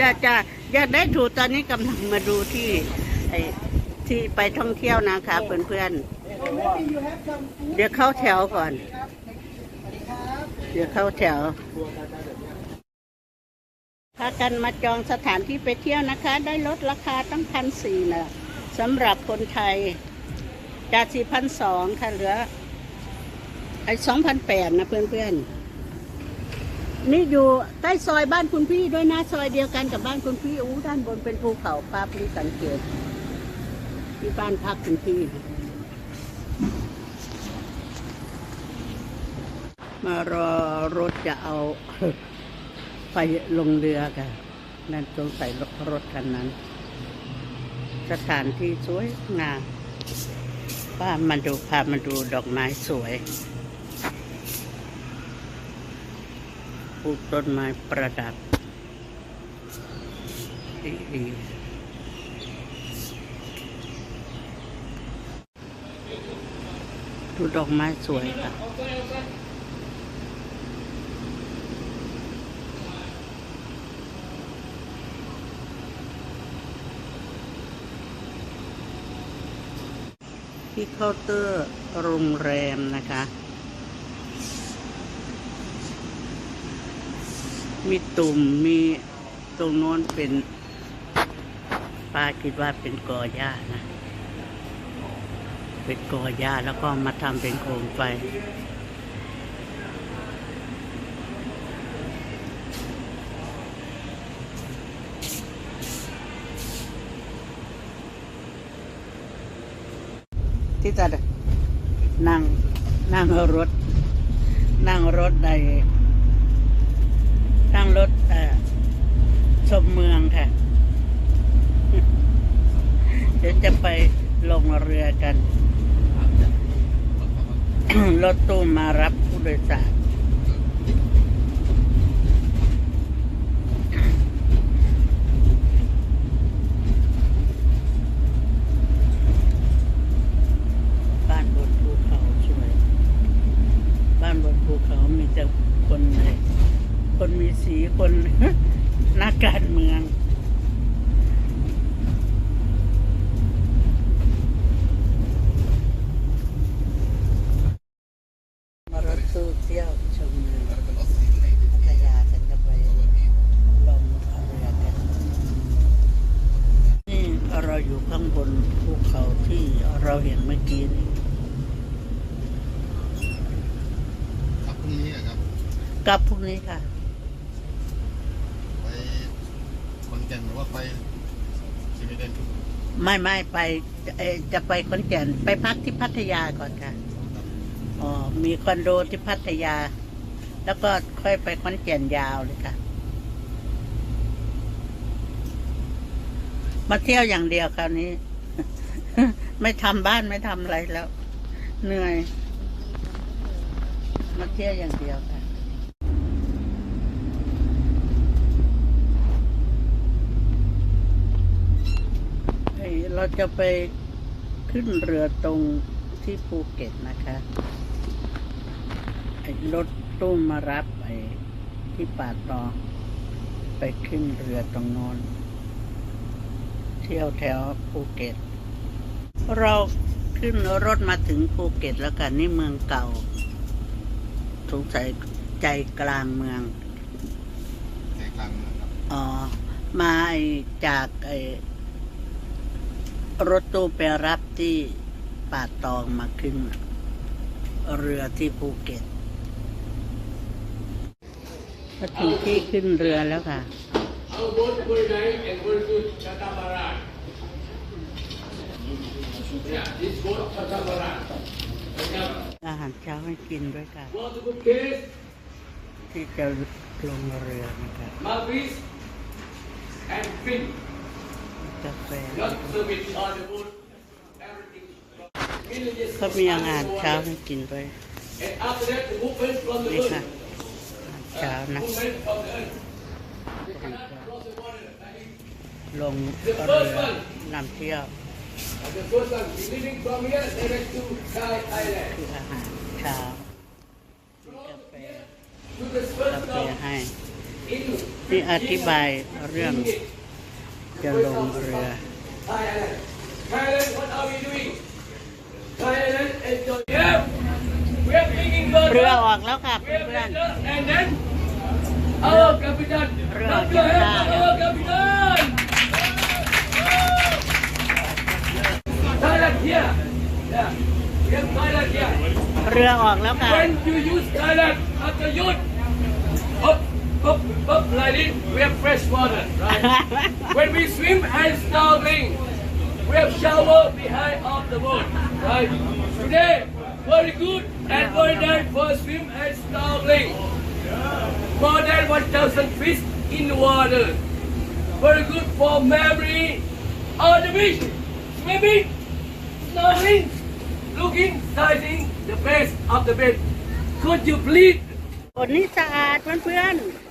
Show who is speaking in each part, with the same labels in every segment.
Speaker 1: จะจะอยากได้ถูตอนนี้กำลังมาดูที่ไอที่ไปท่องเที่ยวนะคะเพื่อนๆ เดี๋ยวเข้าแถวก่อน เดี๋ยวเข้าแถวพากันมาจองสถานที่ไปเที่ยวนะคะ ได้ลดราคาตั้งพันสี่นะสำหรับคนไทยจากสี่พันสองค่ะเหลือไอ้สองพันแปดนะเพื่อนๆ นี่อยู่ใต้ซอยบ้านคุณพี่ด้วยนะซอยเดียวกันกับบ้านคุณพี่อู้ด้านบนเป็นภูเขาปาปรีสังเกตที่บ้านพักคุณพี่ มารอรถจะเอาไปลงเรือกันนั่นสงสัยรถคันนั้น สถานที่สวยงามป้ามาดูพามาดูดอกไม้สวย ปลูกต้นไม้ประดับดีดูดอกไม้สวยค่ะที่เคาน์เตอร์โรงแรมนะคะ มีตุ่มมีตรงโน้นเป็นป้าคิดว่าเป็นกอหญ้านะ เป็นกอหญ้าแล้วก็มาทำเป็นโคมไฟที่จะนั่งนั่งรถ นั่งรถใน งรถชมเมืองค่ะ เดี๋ยวจะไปลงเรือกัน รถตู้มารับผู้โดยสารบ้านบนภูเขาสวยบ้านบนภูเขามีแต่คนเลย คนมีสีคนนักการเมือง มารถตู้เที่ยวชมเมืองพัทยาฉันจะไปลงเรือกัน นี่เราอยู่ข้างบนภูเขาที่เราเห็นเมื่อกี้นี่
Speaker 2: ครับพรุ่งนี้อะครับ
Speaker 1: กลับพรุ่งนี้ค่ะ
Speaker 2: ไปขอนแก่นหรือ ว่าไปสวีเดน
Speaker 1: ไม่ไม่ไปเอ่อจะไปขอนแก่นไปพักที่พัทยาก่อนค่ะอ๋อมีคอนโดที่พัทยา แล้วก็ค่อยไปขอนแก่นยาวเลยค่ะ มาเที่ยวอย่างเดียวคราวนี้ ไม่ทำบ้านไม่ทำอะไรแล้ว เหนื่อย มาเที่ยวอย่างเดียวค่ะ เฮ้ยเราจะไปขึ้นเรือตรงที่ภูเก็ตนะคะไอ้รถตู้มารับไอ้ที่ป่าตอง ไปขึ้นเรือตรงโน้นเที่ยวแถวภูเก็ต เราขึ้นรถมาถึงภูเก็ตแล้วกันนี่เมืองเก่าสงสัยใจกลางเมือง
Speaker 2: ใจกลางเมืองครับ
Speaker 1: อ๋อ มาไอ้จากไอ้ รถตู้ไปรับที่ป่าตองมาขึ้น เรือที่ภูเก็ตมาถึงที่ขึ้นเรือแล้วค่ะ อาหารเช้าให้กินด้วย
Speaker 3: กัน
Speaker 1: ที่จะลงเรือนะคะาแฟเขามีอาหารเช้าให้กิน
Speaker 3: ไป
Speaker 1: นี่ค่ะอาเช้านะลงเรือนำเที่ยวคืออาหารเช้ากาแฟกาแฟให้ที่อธิบายเรื่อง จะลงเรือ
Speaker 3: Thailand. Thailand, what are we doing? Thailand, enjoy. Yeah. We are bringing the
Speaker 1: เรือออกแล้วค่ะ
Speaker 3: We have
Speaker 1: เพื่อน
Speaker 3: leader and then our capitan.
Speaker 1: Ria
Speaker 3: Clap your hands
Speaker 1: Captain.
Speaker 3: for our capitan. Thailand here. Yeah. We have Thailand here.
Speaker 1: ๆเรือออกแล้วค่ะ
Speaker 3: When you use Thailand after youth, up, up, up like this, we have fresh water, right? when we swim and snorkeling, we have shower behind of the boat, right? Today, very good and very nice for swim and snorkeling. More than 1,000 fish in the water. Very good for memory on the beach. Swimming, snorkeling, looking, sighting the base of the bed. Could you please
Speaker 1: คนนี้สะอาดเพื่อนๆ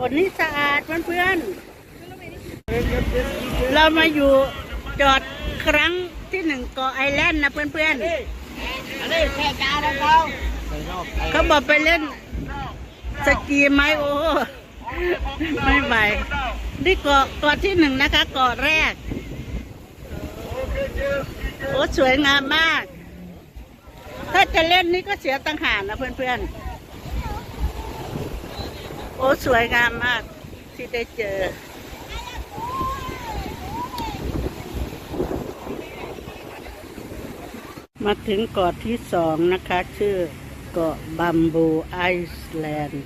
Speaker 1: คนนี้สะอาดเพื่อนๆ เรามาอยู่จอดครั้งที่หนึ่งเกาะไอแลนด์นะเพื่อนๆ เขาบอกไปเล่นสกีไหมโอ้ไม่ไหวนี่เกาะเกาะที่หนึ่งนะคะเกาะแรก โอ้สวยงามมาก ถ้าจะเล่นนี่ก็เสียตังหารนะเพื่อนๆ โอ้ สวยงามมากที่ได้เจอ มาถึงเกาะที่สองนะคะ ชื่อเกาะบัมบูไอซ์แลนด์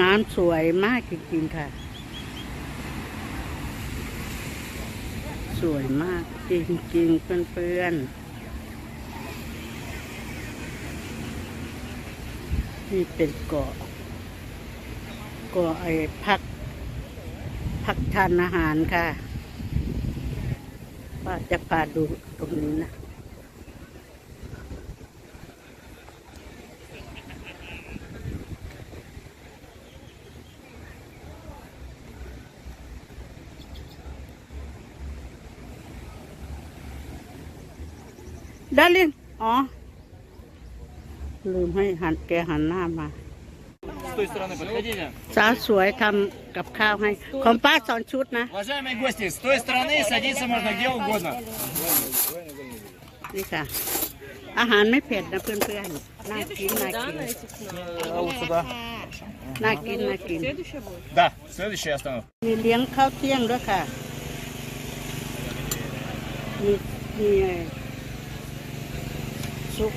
Speaker 1: น้ำสวยมากจริงๆค่ะ สวยมากจริงๆเพื่อนๆนี่เป็นเกาะ กาะไอ้พักพักทานอาหารค่ะว่าจะพาดูตรงนี้นะดารินอ๋อ ลืมให้หันแกหันหน้ามา
Speaker 4: той стороны подходите.
Speaker 1: สาวสวยทำกับข้าวให้ ของป้าสอนชุดนะ
Speaker 4: Уважаемые гости, с той стороны садиться можно где угодно.
Speaker 1: นี่ค่ะ อาหารไม่เผ็ดนะเพื่อนๆ น่ากิน น่ากิน
Speaker 4: А вот сюда.
Speaker 1: น่ากิน น่ากิน
Speaker 4: Да, следующая остановка.
Speaker 1: มีเลี้ยงข้าวเที่ยงด้วยค่ะ มีมีไอ้ซุป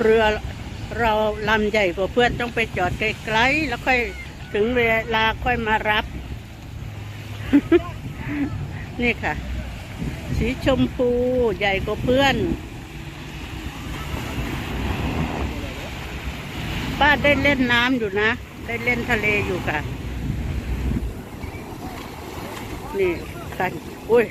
Speaker 1: เรือเราลำใหญ่กว่าเพื่อนต้องไปจอดไกลๆแล้วค่อยถึงเวลาค่อยมารับ นี่ค่ะ สีชมพูใหญ่กว่าเพื่อน ป้าได้เล่นน้ำอยู่นะ ได้เล่นทะเลอยู่ค่ะ นี่ค่ะอุ้ย